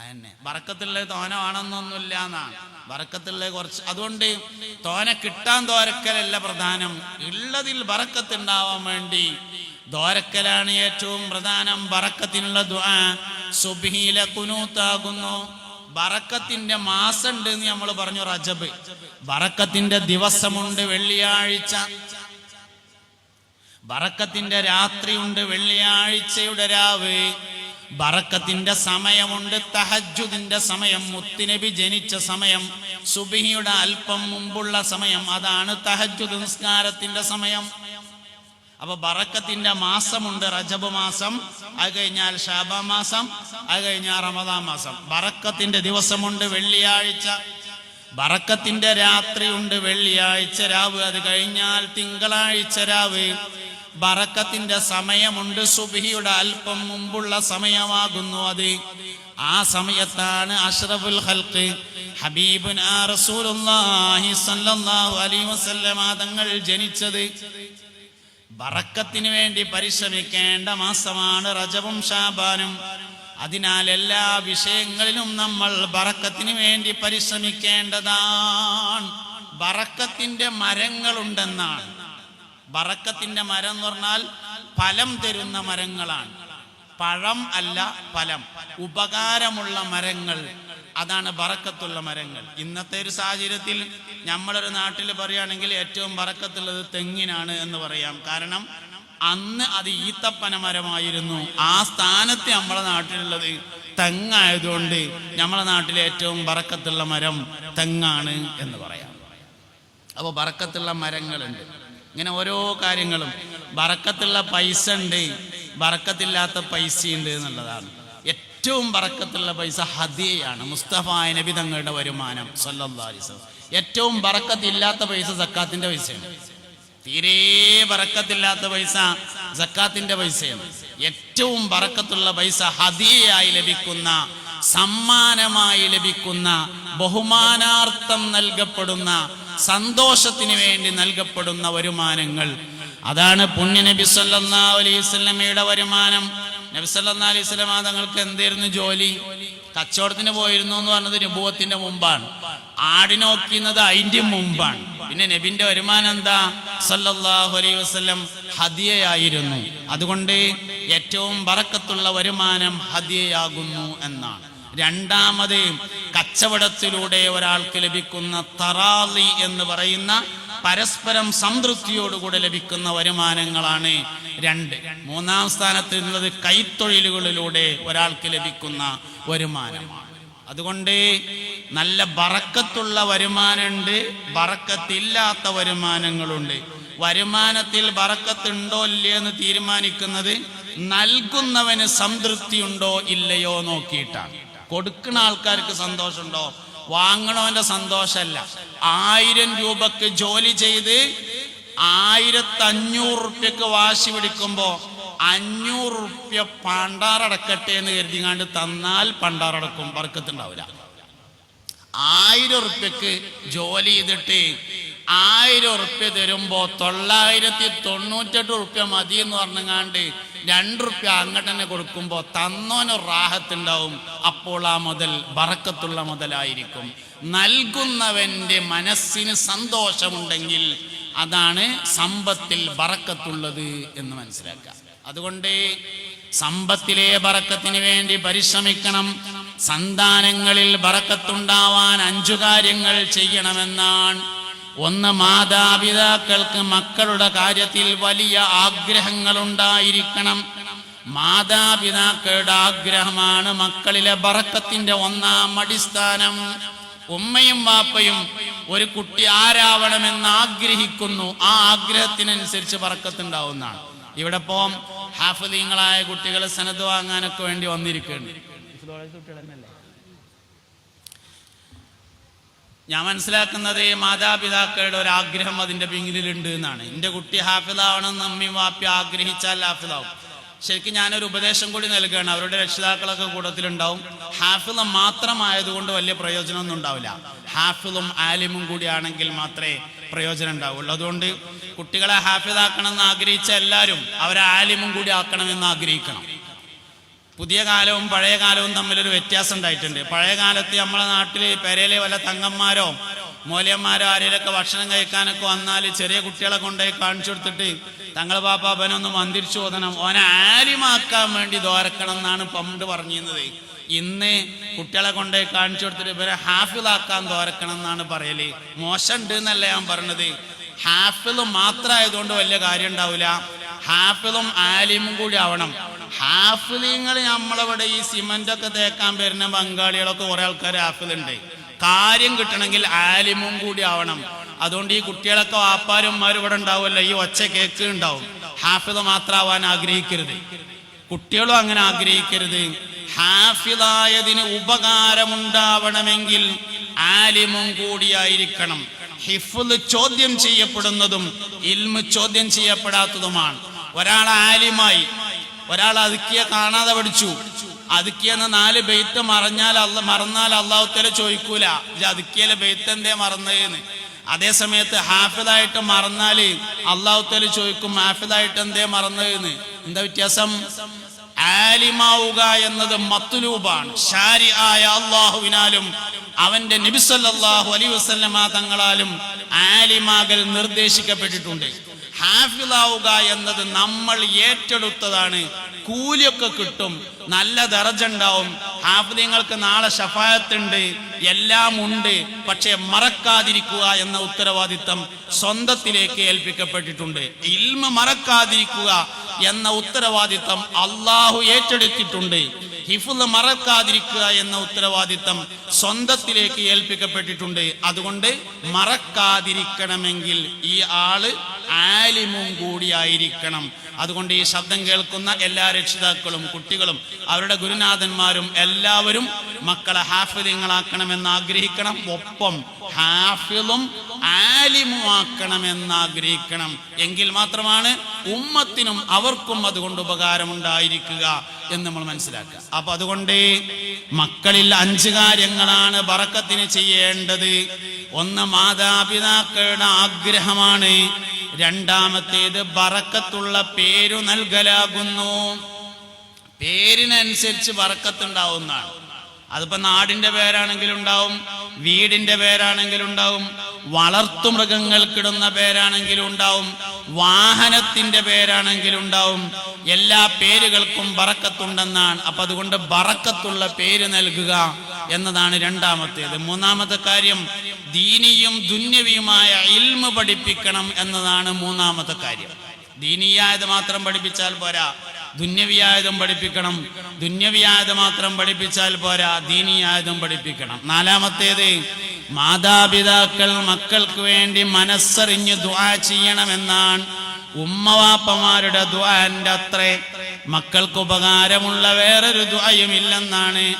അതന്നെ. വറക്കത്തിലുള്ള തോന വേണമെന്നൊന്നുമില്ല എന്നാണ് വറക്കത്തിലുള്ള കുറച്ച് അതുകൊണ്ട് തോന കിട്ടാൻ തോരക്കലല്ല പ്രധാനം. ഉള്ളതിൽ വറക്കത്തുണ്ടാവാൻ വേണ്ടി ദോരക്കലാണ് ഏറ്റവും പ്രധാനം. ബറക്കത്തിനുള്ള ദുആ സുബ്ഹിയിലെ കുനൂത്താകുന്നു. ബറക്കത്തിന്റെ മാസമുണ്ട് എന്ന് നമ്മൾ പറഞ്ഞു റജബ്. ബറക്കത്തിന്റെ ദിവസമുണ്ട് വെള്ളിയാഴ്ച. ബറക്കത്തിന്റെ രാത്രിയുണ്ട് വെള്ളിയാഴ്ചയുടെ രാവ്. ബറക്കത്തിന്റെ സമയമുണ്ട് തഹജുദിന്റെ സമയം മുത്തുനബി ജനിച്ച സമയം സുബിഹിയുടെ അല്പം മുമ്പുള്ള സമയം അതാണ് തഹജുദ് നിസ്കാരത്തിന്റെ സമയം. അപ്പൊ ബറക്കത്തിന്റെ മാസമുണ്ട് റജബ് മാസം അത് കഴിഞ്ഞാൽ ഷാബ മാസം അത് കഴിഞ്ഞാൽ റമദാ മാസം. ബറക്കത്തിന്റെ ദിവസമുണ്ട് വെള്ളിയാഴ്ച. ബറക്കത്തിന്റെ രാത്രിയുണ്ട് വെള്ളിയാഴ്ച രാവ്. അത് കഴിഞ്ഞാൽ തിങ്കളാഴ്ച രാവ്. ബറക്കത്തിന്റെ സമയമുണ്ട്. സുബിഹിയുടെ അല്പം മുമ്പുള്ള സമയമാകുന്നു അത്. ആ സമയത്താണ് അഷ്റഫുൽ ഹൽക്ക് ഹബീബുൻ റസൂലുള്ളാഹി സ്വല്ലല്ലാഹു അലൈഹി വസല്ലമ തങ്ങൾ ജനിച്ചത്. ബറക്കത്തിന് വേണ്ടി പരിശ്രമിക്കേണ്ട മാസമാണ് റജബും ഷാബാനും. അതിനാൽ എല്ലാ വിഷയങ്ങളിലും നമ്മൾ ബറക്കത്തിന് വേണ്ടി പരിശ്രമിക്കേണ്ടതാണ്. ബറക്കത്തിന്റെ മരങ്ങളുണ്ടെന്നാണ്. ബറക്കത്തിന്റെ മരം എന്ന് പറഞ്ഞാൽ ഫലം തരുന്ന മരങ്ങളാണ്. പഴം അല്ല ഫലം. ഉപകാരമുള്ള മരങ്ങൾ. അതാണ് ബറക്കത്തുള്ള മരങ്ങൾ. ഇന്നത്തെ ഒരു സാഹചര്യത്തിൽ നമ്മളൊരു നാട്ടിൽ പറയുകയാണെങ്കിൽ ഏറ്റവും ബറക്കത്തുള്ളത് തെങ്ങിനാണ് എന്ന് പറയാം. കാരണം അന്ന് അത് ഈത്തപ്പന മരമായിരുന്നു. ആ സ്ഥാനത്ത് നമ്മളെ നാട്ടിലുള്ളത് തെങ്ങായതുകൊണ്ട് നമ്മളെ നാട്ടിലെ ഏറ്റവും ബറക്കത്തുള്ള മരം തെങ്ങാണ് എന്ന് പറയാം. അപ്പോൾ ബറക്കത്തുള്ള മരങ്ങളുണ്ട്. ഇങ്ങനെ ഓരോ കാര്യങ്ങളും. ബറക്കത്തുള്ള പൈസ ഉണ്ട് ബറക്കത്തില്ലാത്ത പൈസ ഉണ്ട് എന്നുള്ളതാണ്. ഏറ്റവും ബറക്കത്തുള്ള പൈസ ഹദിയയാണ് മുസ്തഫ നബി തങ്ങളുടെ വരുമാനം സല്ലാസ് ഏറ്റവും ബറക്കത്തില്ലാത്ത പൈസ സക്കാത്തിന്റെ പൈസയാണ്. തീരെ ബറക്കത്തില്ലാത്ത പൈസ സക്കാത്തിന്റെ പൈസയാണ്. ഏറ്റവും ബറക്കത്തുള്ള പൈസ ഹദിയയായി ലഭിക്കുന്ന സമ്മാനമായി ലഭിക്കുന്ന ബഹുമാനാർത്ഥം നൽകപ്പെടുന്ന സന്തോഷത്തിന് വേണ്ടി നൽകപ്പെടുന്ന വരുമാനങ്ങൾ. അതാണ് പുണ്യ നബി സല്ലല്ലാഹു അലൈഹി വരുമാനം. നബി സല്ലാ അലൈഹി വസല്ലമ തങ്ങൾക്ക് എന്തായിരുന്നു ജോലി? കച്ചവടത്തിന് പോയിരുന്നു എന്ന് പറഞ്ഞത് രൂപത്തിന്റെ മുമ്പാണ്. ആടിനോക്കുന്നത് അതിന്റെ മുമ്പാണ്. പിന്നെ നബിന്റെ വരുമാനം എന്താ? സല്ലല്ലാഹു അലൈഹി വസല്ലം ഹദിയയായിരുന്നു. അതുകൊണ്ട് ഏറ്റവും ബറക്കത്തുള്ള വരുമാനം ഹദിയയാകുന്നു എന്നാണ്. രണ്ടാമത് കച്ചവടത്തിലൂടെ ഒരാൾക്ക് ലഭിക്കുന്ന തറാലി എന്ന് പറയുന്ന പരസ്പരം സംതൃപ്തിയോടുകൂടെ ലഭിക്കുന്ന വരുമാനങ്ങളാണ് രണ്ട്. മൂന്നാം സ്ഥാനത്ത് നിന്നത് കൈത്തൊഴിലുകളിലൂടെ ഒരാൾക്ക് ലഭിക്കുന്ന വരുമാനമാണ് അതുകൊണ്ട് നല്ല ബറക്കത്തുള്ള വരുമാനമുണ്ട് ബറക്കത്തില്ലാത്ത വരുമാനങ്ങളുണ്ട്. വരുമാനത്തിൽ ബറക്കത്തുണ്ടോ ഇല്ലയോ എന്ന് തീരുമാനിക്കുന്നത് നൽകുന്നവന് സംതൃപ്തിയുണ്ടോ ഇല്ലയോ നോക്കിയിട്ടാണ്. കൊടുക്കുന്ന ആൾക്കാർക്ക് സന്തോഷമുണ്ടോ? വാങ്ങണവന്റെ സന്തോഷമല്ല. ആയിരം രൂപക്ക് ജോലി ചെയ്ത് ആയിരത്തി അഞ്ഞൂറ് റുപ്യക്ക് വാശി പിടിക്കുമ്പോ അഞ്ഞൂറ് റുപ്യ പണ്ടാറടക്കട്ടെ എന്ന് കരുതിങ്ങാണ്ട് തന്നാൽ പണ്ടാറടക്കും. വർക്കത്തുണ്ടാവില്ല ആയിരം റുപ്യക്ക് ജോലി ചെയ്തിട്ട് ആയിരം ഉറുപ്യ തരുമ്പോ തൊള്ളായിരത്തി തൊണ്ണൂറ്റെട്ട് ഉറുപ്യ മതി എന്ന് പറഞ്ഞങ്ങാണ്ട് രണ്ട് റുപ്യ അങ്ങോട്ട് തന്നെ കൊടുക്കുമ്പോ തന്നോന് റാഹത്തുണ്ടാവും. അപ്പോൾ ആ മുതൽ ബറക്കത്തുള്ള മുതലായിരിക്കും. നൽകുന്നവന്റെ മനസ്സിന് സന്തോഷമുണ്ടെങ്കിൽ അതാണ് സമ്പത്തിൽ ബറക്കത്തുള്ളത് എന്ന് മനസ്സിലാക്കുക. അതുകൊണ്ട് സമ്പത്തിലെ ബറക്കത്തിന് വേണ്ടി പരിശ്രമിക്കണം. സന്താനങ്ങളിൽ ബറക്കത്തുണ്ടാവാൻ അഞ്ചു കാര്യങ്ങൾ ചെയ്യണമെന്നാണ് ഒന്ന് മാതാപിതാക്കൾക്ക് മക്കളുടെ കാര്യത്തിൽ വലിയ ആഗ്രഹങ്ങൾ ഉണ്ടായിരിക്കണം മാതാപിതാക്കളുടെ ആഗ്രഹമാണ് മക്കളിലെ ബറക്കത്തിന്റെ ഒന്നാം അടിസ്ഥാനം. ഉമ്മയും വാപ്പയും ഒരു കുട്ടി ആരാവണമെന്ന് ആഗ്രഹിക്കുന്നു. ആ ആഗ്രഹത്തിനനുസരിച്ച് പറക്കത്തുണ്ടാവുന്നതാണ് ഇവിടെ പോം ഹാഫലീങ്ങളായ കുട്ടികൾ സനത് വാങ്ങാനൊക്കെ വേണ്ടി വന്നിരിക്കുകയാണ്. ഞാൻ മനസ്സിലാക്കുന്നത് മാതാപിതാക്കളുടെ ഒരു ആഗ്രഹം അതിന്റെ പിന്നിലുണ്ട് എന്നാണ്. എന്റെ കുട്ടി ഹാഫിലാവണമെന്ന് അമ്മയും വാപ്പി ആഗ്രഹിച്ചാൽ ഹാഫിതാവും ശരിക്കും ഞാനൊരു ഉപദേശം കൂടി നൽകുകയാണ്. അവരുടെ രക്ഷിതാക്കളൊക്കെ കൂട്ടത്തിലുണ്ടാവും. ഹാഫിള മാത്രമായതുകൊണ്ട് വലിയ പ്രയോജനമൊന്നും ഉണ്ടാവില്ല. ഹാഫിളും ആലിമും കൂടിയാണെങ്കിൽ മാത്രമേ പ്രയോജനം ഉണ്ടാവുള്ളൂ. അതുകൊണ്ട് കുട്ടികളെ ഹാഫിളാക്കണം എന്ന് ആഗ്രഹിച്ച എല്ലാവരും അവരെ ആലിമും കൂടി ആക്കണമെന്ന് ആഗ്രഹിക്കണം. പുതിയ കാലവും പഴയ കാലവും തമ്മിലൊരു വ്യത്യാസം ഉണ്ടായിട്ടുണ്ട്. പഴയ കാലത്ത് നമ്മളെ നാട്ടിൽ പെരയിലെ വല്ല തങ്ങന്മാരോ മൂല്യന്മാരോ ആരെയൊക്കെ ഭക്ഷണം കഴിക്കാനൊക്കെ വന്നാൽ ചെറിയ കുട്ടികളെ കൊണ്ടുപോയി കാണിച്ചു കൊടുത്തിട്ട് തങ്ങൾ പാപ്പ അവനൊന്ന് മന്തിരിച്ചു ഓതണം. ഓനെ ആരിമാക്കാൻ വേണ്ടി ദോരക്കണം എന്നാണ് പണ്ട് പറഞ്ഞിരുന്നത്. ഇന്ന് കുട്ടികളെ കൊണ്ടുപോയി കാണിച്ചു കൊടുത്തിട്ട് ഇവരെ ഹാഫിലാക്കാൻ ദോരക്കണം എന്നാണ് പറയൽ. മോശമുണ്ട് എന്നല്ല ഞാൻ പറഞ്ഞത്. ഹാഫിൽ മാത്രമായതുകൊണ്ട് വലിയ കാര്യം ഉണ്ടാവില്ല. ഹാഫിളും ആലിമും കൂടി ആവണം. ഹാഫിലിങ്ങൾ നമ്മളിവിടെ ഈ സിമന്റ് ഒക്കെ തേക്കാൻ വരുന്ന ബംഗാളികളൊക്കെ കുറെ ആൾക്കാർ ഹാഫിലുണ്ട്. കാര്യം കിട്ടണമെങ്കിൽ ആലിമും കൂടി ആവണം. അതുകൊണ്ട് ഈ കുട്ടികളൊക്കെ വാപ്പാരന്മാരും ഇവിടെ ഉണ്ടാവുമല്ലോ ഈ ഒച്ച കേക്ക് ഉണ്ടാവും. ഹാഫിൾ മാത്രമാവാൻ ആഗ്രഹിക്കരുത്. കുട്ടികളും അങ്ങനെ ആഗ്രഹിക്കരുത്. ഹാഫിദായതിന് ഉപകാരമുണ്ടാവണമെങ്കിൽ ആലിമും കൂടിയായിരിക്കണം ഹിഫുൽ ചോദ്യം ചെയ്യപ്പെടുന്നതും ഇൽമ് ചോദ്യം ചെയ്യപ്പെടാത്തതുമാണ്. ഒരാൾ ആലിമായി ഒരാൾ അതുക്കിയ കാണാതെ പഠിച്ചു. അതുക്കിയെന്ന നാല് ബെയ്ത്ത് മറഞ്ഞാൽ അല്ല മറന്നാൽ അള്ളാഹുത്തല ചോദിക്കൂല. ഇത് അതുക്കിയലെ ബെയ്ത്ത് എന്തേ മറന്നതെന്ന് അതേ സമയത്ത് ഹാഫിദായിട്ട് മറന്നാൽ അള്ളാഹുത്തല ചോദിക്കും ഹാഫിദായിട്ട് എന്തേ മറന്നതെന്ന് എന്താ വ്യത്യാസം? ആലിമാവുക എന്നത് മത്തുലൂബാണ് ഷാരി ആയ അള്ളാഹുവിനാലും അവന്റെ നബിസല്ലാഹു അലൈ വസല്ലമ തങ്ങളാലും ആലിമാകൽ നിർദ്ദേശിക്കപ്പെട്ടിട്ടുണ്ട്. ഹാഫിലാവുക എന്നത് നമ്മൾ ഏറ്റെടുത്തതാണ്. കൂലിയൊക്കെ കിട്ടും. നല്ല ദറജ ഉണ്ടാവും. ഹാഫിലിങ്ങൾക്ക് നാളെ ഷഫായത്തുണ്ട് എല്ലാം ഉണ്ട്. പക്ഷെ മറക്കാതിരിക്കുക എന്ന ഉത്തരവാദിത്തം സ്വന്തത്തിലേക്ക് ഏൽപ്പിക്കപ്പെട്ടിട്ടുണ്ട്. ഇൽമ മറക്കാതിരിക്കുക എന്ന ഉത്തരവാദിത്തം അള്ളാഹു ഏറ്റെടുത്തിട്ടുണ്ട്. ഹിഫുൽ മറക്കാതിരിക്കുക എന്ന ഉത്തരവാദിത്തം സ്വന്തത്തിലേക്ക് ഏൽപ്പിക്കപ്പെട്ടിട്ടുണ്ട്. അതുകൊണ്ട് മറക്കാതിരിക്കണമെങ്കിൽ ഈ ആൾ ആലിമും കൂടിയായിരിക്കണം. അതുകൊണ്ട് ഈ ശബ്ദം കേൾക്കുന്ന എല്ലാ രക്ഷിതാക്കളും കുട്ടികളും അവരുടെ ഗുരുനാഥന്മാരും എല്ലാവരും മക്കളെ ഹാഫിലിങ്ങളാക്കണമെന്ന് ആഗ്രഹിക്കണം. ഒപ്പം ആലിമുമാക്കണമെന്ന് ആഗ്രഹിക്കണം എങ്കിൽ മാത്രമാണ് ഉമ്മത്തിനും അവർക്കും അതുകൊണ്ട് ഉപകാരമുണ്ടായിരിക്കുക എന്ന് നമ്മൾ മനസ്സിലാക്കുക. അപ്പൊ അതുകൊണ്ട് മക്കളിൽ അഞ്ച് കാര്യങ്ങളാണ് ബറക്കത്തിന് ചെയ്യേണ്ടത്. ഒന്ന് മാതാപിതാക്കളുടെ ആഗ്രഹമാണ്. രണ്ടാമത്തേത് ബറക്കത്തുള്ള പേരു നൽകലാകുന്നു. പേരിനനുസരിച്ച് ബറക്കത്തുണ്ടാവുന്നതാണ്. അതിപ്പോ നാടിന്റെ പേരാണെങ്കിലും ഉണ്ടാവും വീടിന്റെ പേരാണെങ്കിലും ഉണ്ടാവും വളർത്തു മൃഗങ്ങൾക്കിടുന്ന പേരാണെങ്കിലും ഉണ്ടാവും. വാഹനത്തിന്റെ പേരാണെങ്കിലും ഉണ്ടാവും. എല്ലാ പേരുകൾക്കും ബറക്കത്തുണ്ടെന്നാണ്. അപ്പൊ അതുകൊണ്ട് ബറക്കത്തുള്ള പേര് നൽകുക എന്നതാണ് രണ്ടാമത്തേത്. മൂന്നാമത്തെ കാര്യം ദീനിയും ദുന്യവിയുമായ ഇൽമ പഠിപ്പിക്കണം എന്നതാണ് മൂന്നാമത്തെ കാര്യം. ദീനിയായത് മാത്രം പഠിപ്പിച്ചാൽ പോരാ. ദുന്യവിയായതും പഠിപ്പിക്കണം. ദുന്യവിയായത് മാത്രം പഠിപ്പിച്ചാൽ പോരാ ദീനിയായതും പഠിപ്പിക്കണം. നാലാമത്തേത് മാതാപിതാക്കൾ മക്കൾക്ക് വേണ്ടി മനസ്സറിഞ്ഞ് ദുആ ചെയ്യണമെന്നാണ് ഉമ്മവാപ്പമാരുടെ ദുആന്റെ അത്രേ മക്കൾക്ക് ഉപകാരമുള്ള വേറൊരു ദുആയും ഇല്ലെന്നാണ്